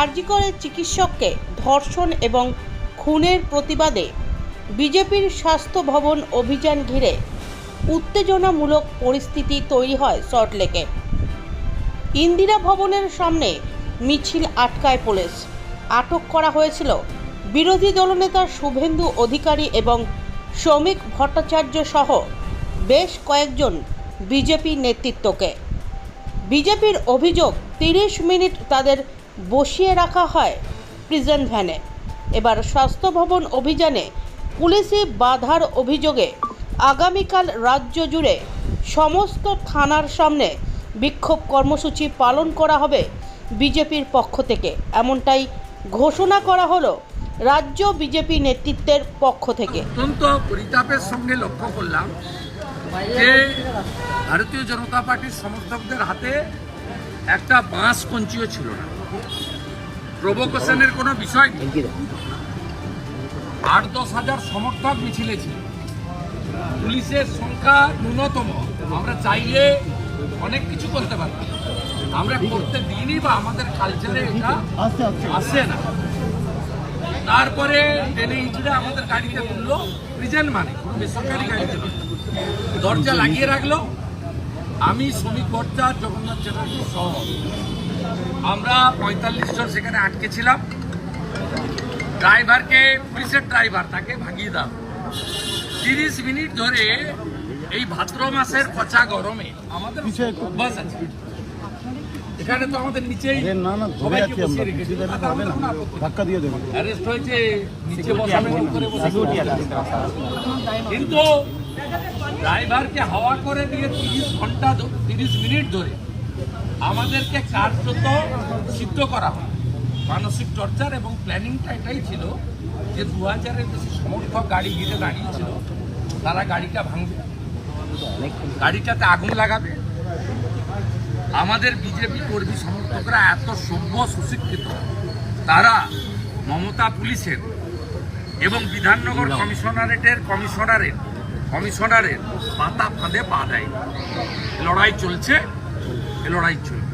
আরজিকরের চিকিৎসককে ধর্ষণ এবং খুনের প্রতিবাদে বিজেপির স্বাস্থ্য ভবন অভিযান ঘিরে উত্তেজনামূলক পরিস্থিতি তৈরি হয় সল্টলেকে ইন্দিরা ভবনের সামনে মিছিল আটকায় পুলিশ। আটক করা হয়েছিল বিরোধী দলনেতা শুভেন্দু অধিকারী এবং শ্রমিক ভট্টাচার্য সহ বেশ কয়েকজন বিজেপি নেতৃত্বকে। বিজেপির অভিযোগ তিরিশ মিনিট তাদের বসিয়ে রাখা হয় প্রিজন ভ্যানে। এবার স্বাস্থ্য ভবন অভিযানে পুলিশি বাধার অভিযোগে আগামীকাল রাজ্য জুড়ে সমস্ত থানার সামনে বিক্ষোভ কর্মসূচি পালন করা হবে বিজেপির পক্ষ থেকে। এমনটাই ঘোষণা করা হলো রাজ্য বিজেপি নেতৃত্বের পক্ষ থেকে। অত্যন্ত পরিতাপের সঙ্গে লক্ষ্য করলাম যে ভারতীয় জনতা পার্টির সমর্থকদের হাতে একটা বাঁশ কঞ্চিও ছিল না। প্রভোকেশনের কোনো বিষয় নেই। আট দশ হাজার সমর্থক মিছিলে ছিল। পুলিশের সংখ্যা ন্যূনতম। আমরা চাইলে অনেক কিছু করতে পারি আমরা করতে দিইনি বা আমাদের কালচারে এটা আসে না। তারপরে ট্রেনে ইঁচড়ে আমাদের গাড়িতে তুললো। প্রিজেন্ট মানে কোনো বেসরকারি গাড়িতে। দরজা লাগিয়ে রাখল। আমি শ্রমিক ভট্টা জগন্নাথ চ্যাটার্জি সহ আমরা পঁয়তাল্লিশ জন সেখানে আটকে ছিলাম। ড্রাইভারকে পুলিশের ড্রাইভার তাকে ভাগিয়ে দাও। তিরিশ মিনিট ধরে এই ভাদ্র মাসের পচা গরমে আমাদের অভ্যাস আছে। এখানে তো আমাদের নিচেই না না ধরে আছি আমরা কিছু দেবে হবে না। ধাক্কা দিয়ে দেবে। অ্যারেস্ট হয়েছে নিচে বসানো করে বসানো। কিন্তু ড্রাইভারকে হাওয়া করে দিয়ে তিরিশ ঘণ্টা তিরিশ মিনিট ধরে আমাদেরকে কার্যত সিদ্ধ করা হয়। মানসিক টর্চার এবং প্ল্যানিংটা এটাই ছিল যে দু হাজারের বেশি সমর্থক গাড়ি ঘিরে দাঁড়িয়েছিল তারা গাড়িটা ভাঙবে। গাড়িটাতে আগুন লাগাবে আমাদের বিজেপি কর্মী সমর্থকরা এত সভ্য সুশিক্ষিত। তারা মমতা পুলিশের এবং বিধাননগর কমিশনারেটের কমিশনারের কমিশনারের পাতা ফাঁদে পা দেয়। লড়াই চলছে এ লড়াই চলবে।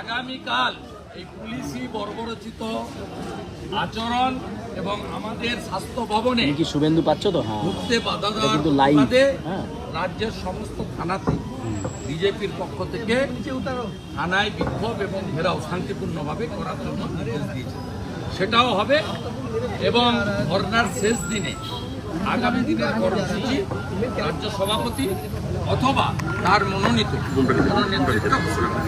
আগামীকাল এই পুলিশি বর্বরচিত আচরণ এবং আমাদের স্বাস্থ্য ভবনে কি শুভেন্দু পাচ্ছ তো? হ্যাঁ। ঢুকতে বাধা দেওয়ার হ্যাঁ। রাজ্যের সমস্ত থানাতে বিজেপির পক্ষ থেকে থানায় বিক্ষোভ এবং ঘেরাও শান্তিপূর্ণভাবে করার জন্য নির্দেশ দিয়েছে। সেটাও হবে এবং ধর্নার শেষ দিনে আগামী দিনের কর্মসূচি রাজ্য সভাপতি অথবা তার মনোনীত ঘোষণা।